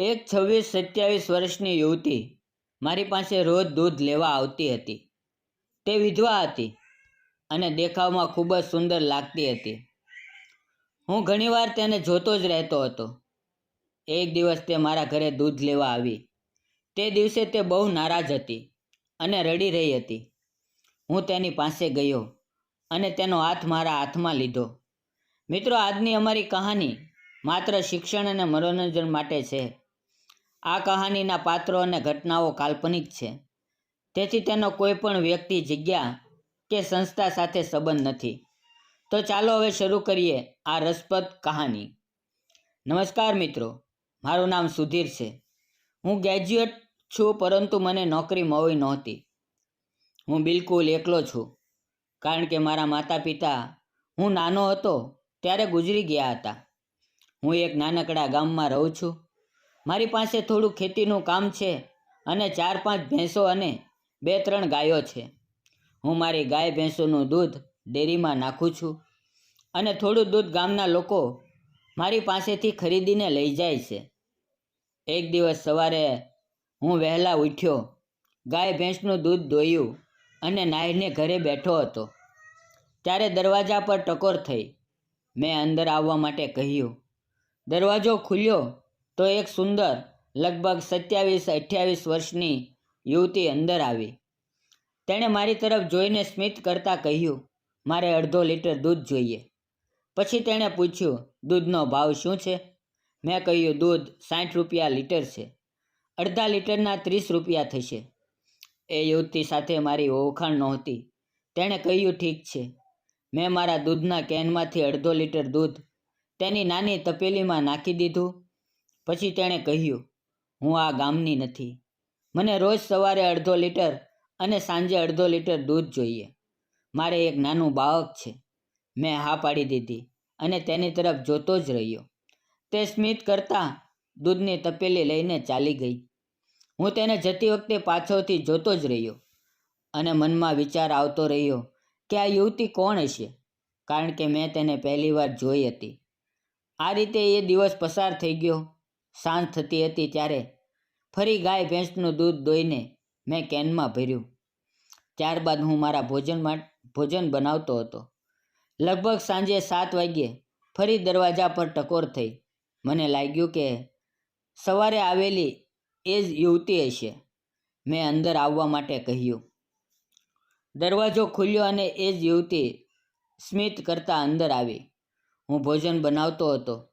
એક છવ્વીસ સત્યાવીસ વર્ષની યુવતી મારી પાસે રોજ દૂધ લેવા આવતી હતી. તે વિધવા હતી અને દેખાવમાં ખૂબ જ સુંદર લાગતી હતી. હું ઘણીવાર તેને જોતો જ રહેતો હતો. એક દિવસ તે મારા ઘરે દૂધ લેવા આવી. તે દિવસે તે બહુ નારાજ હતી અને રડી રહી હતી. હું તેની પાસે ગયો અને તેનો હાથ મારા હાથમાં લીધો. મિત્રો, આજની અમારી કહાની માત્ર શિક્ષણ અને મનોરંજન માટે છે. આ કહાનીના પાત્રો અને ઘટનાઓ કાલ્પનિક છે. તેથી તેનો કોઈ પણ વ્યક્તિ, જગ્યા કે સંસ્થા સાથે સંબંધ નથી. તો ચાલો હવે શરૂ કરીએ આ રસપ્રદ કહાની. નમસ્કાર મિત્રો, મારું નામ સુધીર છે. હું ગ્રેજ્યુએટ છું, પરંતુ મને નોકરી મળી નહોતી. હું બિલકુલ એકલો છું, કારણ કે મારા માતા પિતા હું નાનો હતો, ત્યારે ગુજરી ગયા હતા. હું એક નાનકડા ગામમાં રહું છું. મારી પાસે થોડું ખેતીનું કામ છે અને ચાર પાંચ ભેંસો અને બે ત્રણ ગાયો છે. હું મારી ગાય ભેંસોનું દૂધ ડેરીમાં નાખું છું અને થોડું દૂધ ગામના લોકો મારી પાસેથી ખરીદીને લઈ જાય છે. એક દિવસ સવારે હું વહેલા ઉઠ્યો, ગાય ભેંસનું દૂધ દોયું અને નાહીને ઘરે બેઠો હતો. ત્યારે દરવાજા પર ટકોર થઈ. મેં અંદર આવવા માટે કહ્યું, દરવાજો ખુલ્યો તો એક સુંદર, લગભગ સત્યાવીસ, અઠ્યાવીસ વર્ષની યુવતી અંદર આવી. તેણે મારી તરફ જોઈને સ્મિત કરતાં કહ્યું, મારે અડધો લીટર દૂધ જોઈએ. પછી તેણે પૂછ્યું, દૂધનો ભાવ શું છે? મેં કહ્યું, દૂધ સાઠ રૂપિયા લીટર છે. અડધા લીટરના ત્રીસ રૂપિયા થશે. એ યુવતી સાથે મારી ઓળખાણ નહોતી. તેણે કહ્યું, ઠીક છે. મેં મારા દૂધના કેનમાંથી અડધો લીટર દૂધ તેની નાની તપેલીમાં નાખી દીધું. પછી તેણે કહ્યું, હું આ ગામની નથી. મને રોજ સવારે અડધો લીટર અને સાંજે અડધો લીટર દૂધ જોઈએ. મારે એક નાનું બાળક છે. મેં હા પાડી દીધી અને તેની તરફ જોતો જ રહ્યો. તે સ્મિત કરતાં દૂધની તપેલી લઈને ચાલી ગઈ. હું તેને જતી વખતે પાછળથી જોતો જ રહ્યો અને મનમાં વિચાર આવતો રહ્યો કે આ યુવતી કોણ હશે? કારણ કે મેં તેને પહેલીવાર જોઈ હતી. આ રીતે એ દિવસ પસાર થઈ ગયો સાંજ થતી હતી ત્યારે ફરી ગાય ભેંસનું દૂધ દોઈને મેં કેનમાં ભર્યું. ત્યારબાદ હું મારા ભોજન ભોજન બનાવતો હતો. લગભગ સાંજે સાત વાગ્યે ફરી દરવાજા પર ટકોર થઈ. મને લાગ્યું કે સવારે આવેલી એ જ યુવતી હશે, મેં અંદર આવવા માટે કહ્યું. દરવાજો ખુલ્યો અને એ જ યુવતી સ્મિત કરતાં અંદર આવી. હું ભોજન બનાવતો હતો.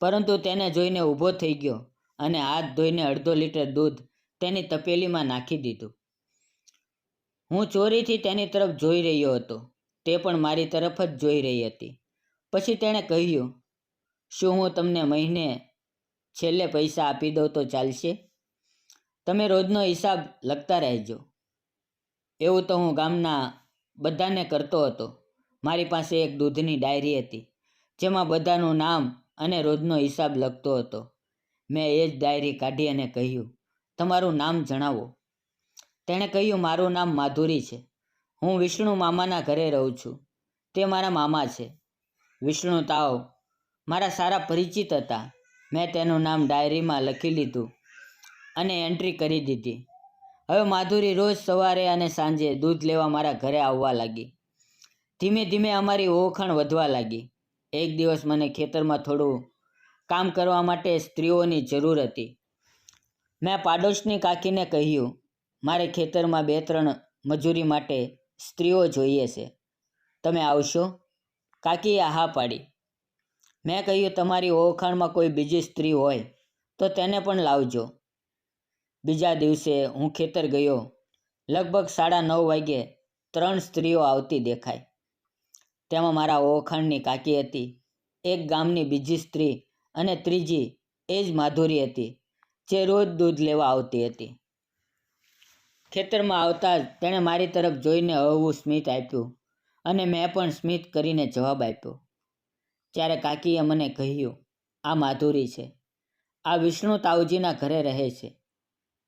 પરંતુ તેને જોઈને ઊભો થઈ ગયો અને હાથ ધોઈને અડધો લીટર દૂધ તેની તપેલીમાં નાખી દીધું. હું ચોરીથી તેની તરફ જોઈ રહ્યો હતો. તે પણ મારી તરફ જ જોઈ રહી હતી. પછી તેણે કહ્યું, શું હું તમને મહિને છેલ્લે પૈસા આપી દઉં તો ચાલશે? તમે રોજનો હિસાબ લખતા રહેજો. એવું તો હું ગામના બધાને કરતો હતો. મારી પાસે એક દૂધની ડાયરી હતી, જેમાં બધાનું નામ અને રોજનો હિસાબ લખતો હતો. મેં એ જ ડાયરી કાઢી અને કહ્યું, તમારું નામ જણાવો. તેણે કહ્યું, મારું નામ માધુરી છે. હું વિષ્ણુ મામાના ઘરે રહું છું. તે મારા મામા છે. વિષ્ણુ તાવ, મારા સારા પરિચિત હતા. મેં તેનું નામ ડાયરીમાં લખી લીધું અને એન્ટ્રી કરી દીધી. હવે માધુરી રોજ સવારે અને સાંજે દૂધ લેવા મારા ઘરે આવવા લાગી. ધીમે ધીમે અમારી ઓળખાણ વધવા લાગી. એક દિવસ મને ખેતરમાં થોડું કામ કરવા માટે સ્ત્રીઓની જરૂર હતી. મેં પાડોશની કાકીને કહ્યું, મારે ખેતરમાં બે ત્રણ મજૂરી માટે સ્ત્રીઓ જોઈએ છે. તમે આવશો? કાકીએ હા પાડી. મેં કહ્યું, તમારી ઓળખાણમાં કોઈ બીજી સ્ત્રી હોય તો તેને પણ લાવજો. બીજા દિવસે હું ખેતર ગયો. લગભગ સાડા નવ વાગ્યે ત્રણ સ્ત્રીઓ આવતી દેખાય તેમાં મારા ઓળખાણની કાકી હતી. એક ગામની બીજી સ્ત્રી અને ત્રીજી એ જ માધુરી હતી, જે રોજ દૂધ લેવા આવતી હતી. ખેતરમાં આવતા જ તેણે મારી તરફ જોઈને હળવું સ્મિત આપ્યું અને મેં પણ સ્મિત કરીને જવાબ આપ્યો. ત્યારે કાકીએ મને કહ્યું, આ માધુરી છે. આ વિષ્ણુ તાવજીના ઘરે રહે છે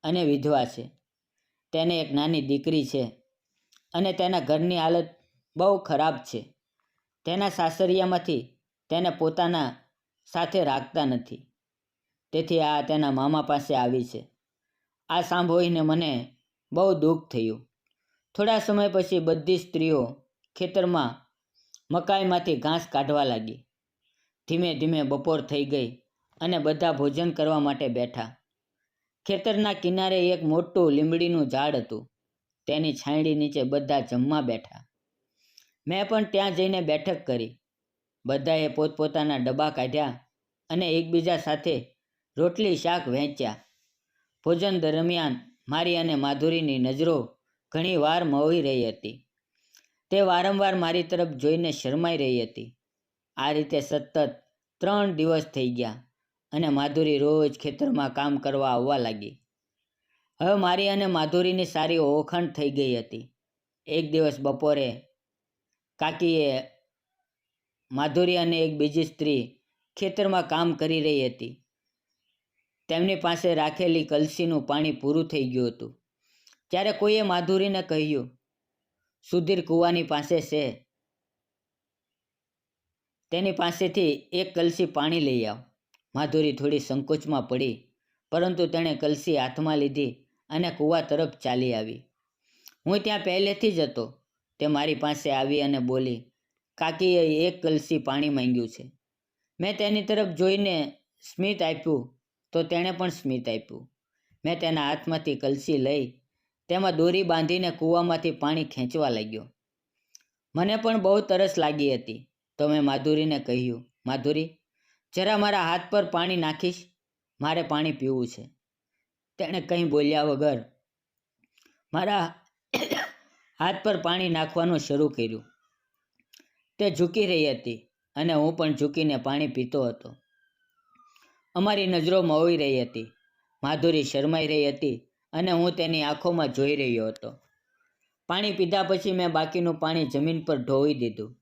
અને વિધવા છે. તેને એક નાની દીકરી છે અને તેના ઘરની હાલત બહુ ખરાબ છે. તેના સાસરિયામાંથી તેને પોતાના સાથે રાખતા નથી. તેથી આ તેના મામા પાસે આવી છે. આ સાંભળીને મને બહુ દુઃખ થયું. થોડા સમય પછી બધી સ્ત્રીઓ ખેતરમાં મકાઈમાંથી ઘાસ કાઢવા લાગી. ધીમે ધીમે બપોર થઈ ગઈ અને બધા ભોજન કરવા માટે બેઠા. ખેતરના કિનારે એક મોટું લીમડીનું ઝાડ હતું. તેની છાંયડી નીચે બધા જમવા બેઠા. મેં પણ ત્યાં જઈને બેઠક કરી. બધાએ પોતપોતાના ડબ્બા કાઢ્યા અને એકબીજા સાથે રોટલી, શાક વહેંચ્યા ભોજન દરમિયાન મારી અને માધુરીની નજરો ઘણી વાર મોવી રહી હતી. તે વારંવાર મારી તરફ જોઈને શરમાઈ રહી હતી. આ રીતે સતત ત્રણ દિવસ થઈ ગયા અને માધુરી રોજ ખેતરમાં કામ કરવા આવવા લાગી. હવે મારી અને માધુરીની સારી ઓળખાણ થઈ ગઈ હતી. એક દિવસ બપોરે કાકીએ માધુરી અને એક બીજી સ્ત્રી ખેતરમાં કામ કરી રહી હતી. તેમની પાસે રાખેલી કલસીનું પાણી પૂરું થઈ ગયું હતું. ત્યારે કોઈએ માધુરીને કહ્યું, સુધીર કૂવાની પાસે છે. તેની પાસેથી એક કલસી પાણી લઈ આવ. માધુરી થોડી સંકોચમાં પડી, પરંતુ તેણે કલસી હાથમાં લીધી અને કૂવા તરફ ચાલી આવી. હું ત્યાં પહેલેથી જ હતો. તે મારી પાસે આવી અને બોલી, કાકીએ, એક કલસી પાણી માંગ્યું છે. મેં તેની તરફ જોઈને સ્મિત આપ્યું, તો તેણે પણ સ્મિત આપ્યું. મેં તેના હાથમાંથી કલસી લઈ, તેમાં દોરી બાંધીને કૂવામાંથી પાણી ખેંચવા લાગ્યો. મને પણ બહુ તરસ લાગી હતી, તો મેં માધુરીને કહ્યું, માધુરી, જરા મારા હાથ પર પાણી નાખીશ, મારે પાણી પીવું છે. તેણે કંઈ બોલ્યા વગર મારા હાથ પર પાણી નાખવાનું શરૂ કર્યું. તે ઝૂકી રહી હતી અને હું પણ ઝૂકીને પાણી પીતો હતો. અમારી નજરો મોવી રહી હતી. માધુરી શરમાઈ રહી હતી અને હું તેની આંખોમાં જોઈ રહ્યો હતો. પાણી પીધા પછી મેં બાકીનું પાણી જમીન પર ઢોળી દીધું.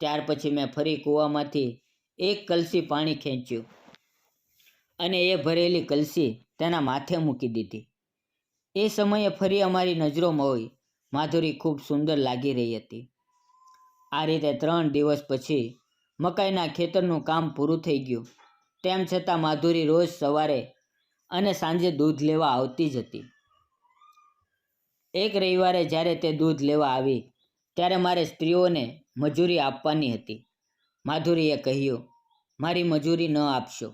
ત્યાર પછી મેં ફરી કૂવામાંથી એક કલસી પાણી ખેંચ્યું અને એ ભરેલી કલસી તેના માથે મૂકી દીધી. એ સમયે ફરી અમારી નજરો મોવી માધુરી ખૂબ સુંદર લાગી રહી હતી. આ રીતે ત્રણ દિવસ પછી મકાઈના ખેતરનું કામ પૂરું થઈ ગયું. તેમ છતાં માધુરી રોજ સવારે અને સાંજે દૂધ લેવા આવતી જ હતી. એક રવિવારે જ્યારે તે દૂધ લેવા આવી, ત્યારે મારે સ્ત્રીઓને મજૂરી આપવાની હતી. માધુરીએ કહ્યું, મારી મજૂરી ન આપશો.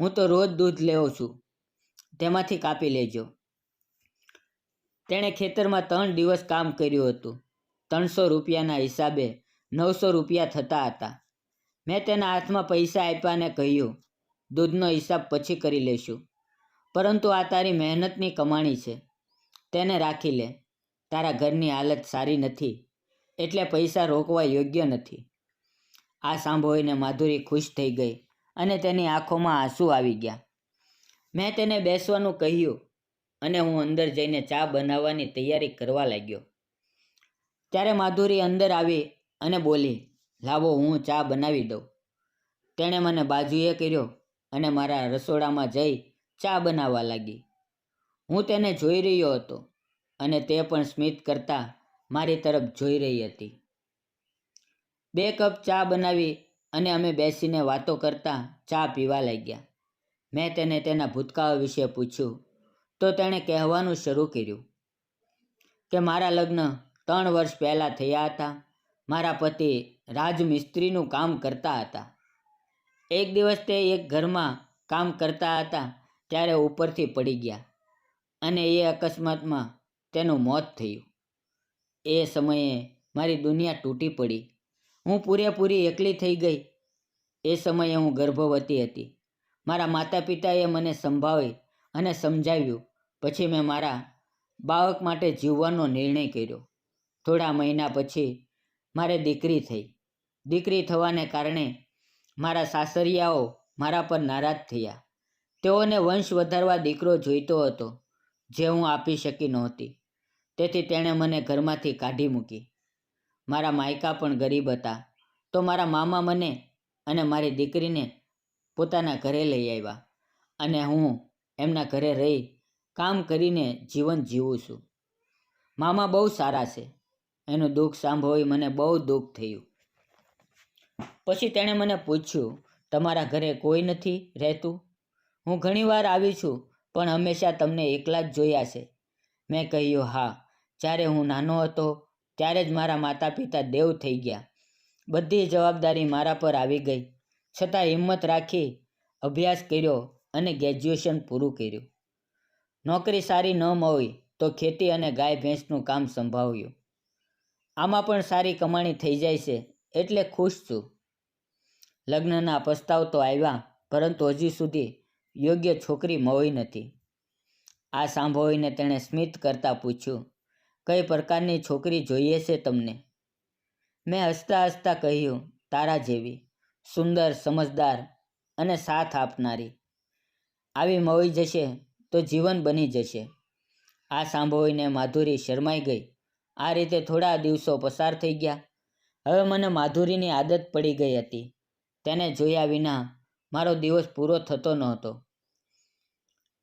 હું તો રોજ દૂધ લેવો છું. તેમાંથી કાપી લેજો. તેણે ખેતરમાં ત્રણ દિવસ કામ કર્યું હતું. ત્રણસો રૂપિયાના હિસાબે નવસો રૂપિયા થતા હતા. મેં તેના હાથમાં પૈસા આપ્યા અને કહ્યું, દૂધનો હિસાબ પછી કરી લેશું. પરંતુ આ તારી મહેનતની કમાણી છે. તેને રાખી લે. તારા ઘરની હાલત સારી નથી, એટલે પૈસા રોકવા યોગ્ય નથી. આ સાંભળીને માધુરી ખુશ થઈ ગઈ અને તેની આંખોમાં આંસુ આવી ગયા. મેં તેને બેસવાનું કહ્યું અને હું અંદર જઈને ચા બનાવવાની તૈયારી કરવા લાગ્યો. ત્યારે માધુરી અંદર આવી અને બોલી, લાવો, હું ચા બનાવી દઉં. તેણે મને બાજુએ કર્યો અને મારા રસોડામાં જઈ ચા બનાવવા લાગી. હું તેને જોઈ રહ્યો હતો અને તે પણ સ્મિત કરતાં મારી તરફ જોઈ રહી હતી. બે કપ ચા બનાવી અને અમે બેસીને વાતો કરતા ચા પીવા લાગ્યા. મેં તેને તેના ભૂતકાળ વિશે પૂછ્યું તો તેણે કહેવાનું શરૂ કર્યું કે મારા લગ્ન ત્રણ વર્ષ પહેલાં થયા હતા. મારા પતિ રાજમિસ્ત્રીનું કામ કરતા હતા. એક દિવસ તે એક ઘરમાં કામ કરતા હતા ત્યારે ઉપરથી પડી ગયા અને એ અકસ્માતમાં તેનું મોત થયું. એ સમયે મારી દુનિયા તૂટી પડી. હું પૂરેપૂરી એકલી થઈ ગઈ. એ સમયે હું ગર્ભવતી હતી. મારા માતા પિતાએ મને સંભાળી અને સમજાવ્યું પછી મેં મારા બાળક માટે જીવવાનો નિર્ણય કર્યો. થોડા મહિના પછી મારે દીકરી થઈ. દીકરી થવાને કારણે મારા સાસરિયાઓ મારા પર નારાજ થયા. તેઓને વંશ વધારવા દીકરો જોઈતો હતો, જે હું આપી શકી નહોતી. તેથી તેણે મને ઘરમાંથી કાઢી મૂકી. મારા માયકા પણ ગરીબ હતા, તો મારા મામા મને અને મારી દીકરીને પોતાના ઘરે લઈ આવ્યા અને હું એમના ઘરે રહી કામ કરીને જીવન જીવું છું. મામા બહુ સારા છે. એનું દુઃખ સાંભળી મને બહુ દુઃખ થયું. પછી તેણે મને પૂછ્યું, તમારા ઘરે કોઈ નથી રહેતું? હું ઘણીવાર આવી છું, પણ હંમેશા તમને એકલા જ જોયા છે. મેં કહ્યું, હા. જ્યારે હું નાનો હતો, ત્યારે જ મારા માતા પિતા દેવ થઈ ગયા. બધી જવાબદારી મારા પર આવી ગઈ. છતાં હિંમત રાખી અભ્યાસ કર્યો અને ગ્રેજ્યુએશન પૂરું કર્યું. નોકરી સારી ન મળી તો ખેતી અને ગાય ભેંસનું કામ સંભાળ્યું. આમાં પણ સારી કમાણી થઈ જાય છે એટલે ખુશ છું. લગ્નના પ્રસ્તાવ તો આવ્યા, પરંતુ હજી સુધી યોગ્ય છોકરી મળી નથી. આ સાંભળીને તેણે સ્મિત કરતાં પૂછ્યું, કઈ પ્રકારની છોકરી જોઈએ છે તમને? મેં હસતા હસતા કહ્યું, તારા જેવી, સુંદર, સમજદાર અને સાથ આપનારી. આવી મળી જશે તો જીવન બની જશે. આ સાંભળીને માધુરી શરમાઈ ગઈ. આ રીતે થોડા દિવસો પસાર થઈ ગયા. હવે મને માધુરીની આદત પડી ગઈ હતી. તેને જોયા વિના મારો દિવસ પૂરો થતો નહોતો.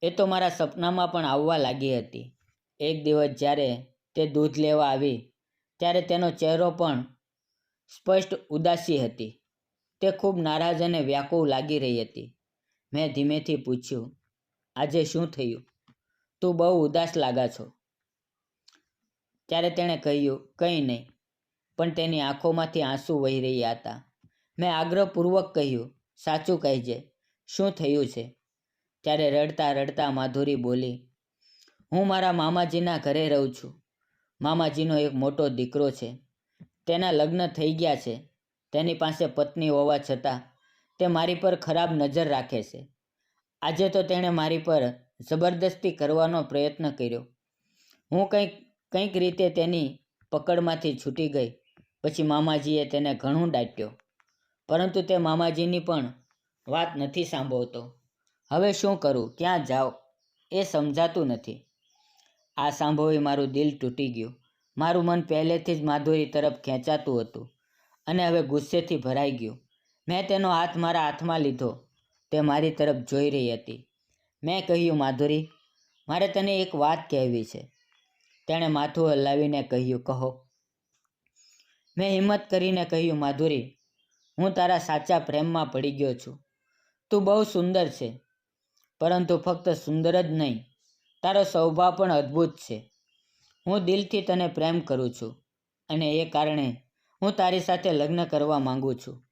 એ તો મારા સપનામાં પણ આવવા લાગી હતી. એક દિવસ જ્યારે તે દૂધ લેવા આવી, ત્યારે તેનો ચહેરો પણ સ્પષ્ટ ઉદાસી હતી. તે ખૂબ નારાજ અને વ્યાકુળ લાગી રહી હતી. મેં ધીમેથી પૂછ્યું આજે શું થયું? તું બહુ ઉદાસ લાગા છો. ત્યારે તેણે કહ્યું, કંઈ નહીં, પણ તેની આંખોમાંથી આંસુ વહી રહ્યા હતા. મેં આગ્રહપૂર્વક કહ્યું, સાચું કહેજે, શું થયું છે? ત્યારે રડતા રડતા માધુરી બોલી, હું મારા મામાજીના ઘરે રહું છું. મામાજીનો એક મોટો દીકરો છે. તેના લગ્ન થઈ ગયા છે. તેની પાસે પત્ની હોવા છતાં તે મારી પર ખરાબ નજર રાખે છે. આજે તો તેણે મારી પર જબરદસ્તી કરવાનો પ્રયત્ન કર્યો. હું કંઈક કંઈક રીતે તેની પકડમાંથી છૂટી ગઈ, પછી મામાજીએ તેને ઘણું ડાંટ્યો. પરંતુ તે મામાજીની પણ વાત નથી સાંભળતો. હવે શું કરું? ક્યાં જાઓ એ સમજાતું નથી. આ સાંભળી મારું દિલ તૂટી ગયું. મારું મન પહેલેથી જ માધુરી તરફ ખેંચાતું હતું અને હવે ગુસ્સેથી ભરાઈ ગયું. મેં તેનો હાથ મારા હાથમાં લીધો. તે મારી તરફ જોઈ રહી હતી. મેં કહ્યું, માધુરી, મારે તને એક વાત કહેવી છે. તેણે માથું હલાવીને કહ્યું, કહો. મેં હિંમત કરીને કહ્યું, માધુરી, હું તારા સાચા પ્રેમમાં પડી ગયો છું. તું બહુ સુંદર છે, પરંતુ ફક્ત સુંદર જ નહીં, તારો સ્વભાવ પણ અદ્ભુત છે. હું દિલથી તને પ્રેમ કરું છું અને એ કારણે હું તારી સાથે લગ્ન કરવા માગું છું.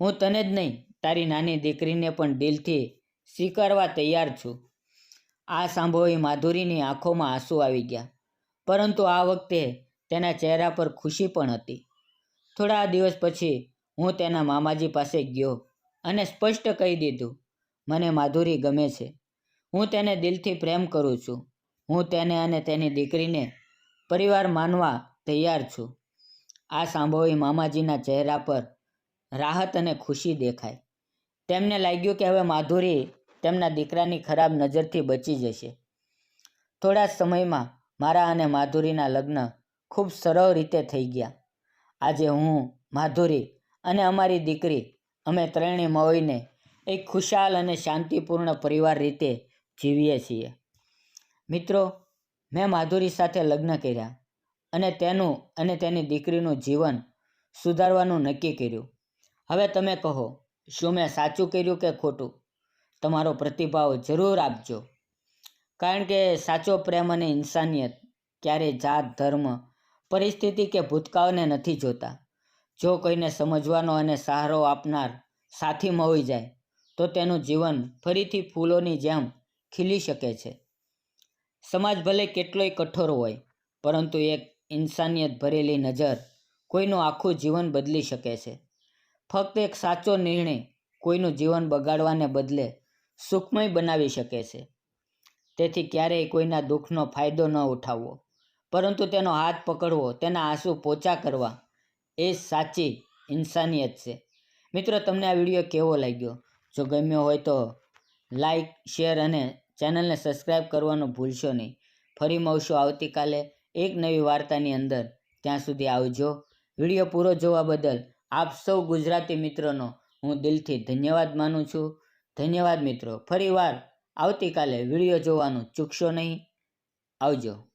હું તને જ નહીં તારી નાની દીકરીને પણ દિલથી સ્વીકારવા તૈયાર છું. આ સાંભળી માધુરીની આંખોમાં આંસુ આવી ગયા, પરંતુ આ વખતે તેના ચહેરા પર ખુશી પણ હતી. થોડા દિવસ પછી હું તેના મામાજી પાસે ગયો અને સ્પષ્ટ કહી દીધું, મને માધુરી ગમે છે. હું તેને દિલથી પ્રેમ કરું છું. હું તેને અને તેની દીકરીને પરિવાર માનવા તૈયાર છું. આ સાંભળી મામાજીના ચહેરા પર રાહત અને ખુશી દેખાય તેમને લાગ્યું કે હવે માધુરી તેમના દીકરાની ખરાબ નજરથી બચી જશે. થોડા સમયમાં મારા અને માધુરીના લગ્ન ખૂબ સરળ રીતે થઈ ગયા. આજે હું, માધુરી અને અમારી દીકરી, અમે ત્રણેય મળીને એક ખુશાલ અને શાંતિપૂર્ણ પરિવાર રીતે જીવીએ છીએ. મિત્રો, મેં માધુરી સાથે લગ્ન કર્યા અને તેનું અને તેની દીકરીનું જીવન સુધારવાનું નક્કી કર્યું. હવે તમે કહો શું મેં સાચું કર્યું કે ખોટું? તમારો પ્રતિભાવ જરૂર આપજો. કારણ કે સાચો પ્રેમ અને ઇન્સાનિયત ક્યારેય જાત, ધર્મ, પરિસ્થિતિ કે ભૂતકાળને નથી જોતા. જો કોઈને સમજવાનો અને સહારો આપનાર સાથી મળી જાય, તો તેનું જીવન ફરીથી ફૂલોની જેમ ખીલી શકે છે. સમાજ ભલે કેટલોય કઠોર હોય, પરંતુ એક ઇન્સાનિયત ભરેલી નજર કોઈનું આખું જીવન બદલી શકે છે. ફક્ત એક સાચો નિર્ણય કોઈનું જીવન બગાડવાને બદલે સુખમય બનાવી શકે છે. તેથી ક્યારેય કોઈના દુઃખનો ફાયદો ન ઉઠાવવો, પરંતુ તેનો હાથ પકડવો, તેના આંસુ પોચા કરવા એ સાચી ઇન્સાનિયત છે. મિત્રો, તમને આ વીડિયો કેવો લાગ્યો? જો ગમ્યો હોય તો લાઈક, શેર અને ચેનલને સબસ્ક્રાઈબ કરવાનું ભૂલશો નહીં. ફરી મળશું આવતીકાલે એક નવી વાર્તાની અંદર. ત્યાં સુધી આવજો. વીડિયો પૂરો જોવા બદલ આપ સૌ ગુજરાતી મિત્રોનો હું દિલથી ધન્યવાદ માનું છું. ધન્યવાદ મિત્રો. ફરીવાર આવતીકાલે વીડિયો જોવાનું ચૂકશો નહીં. આવજો.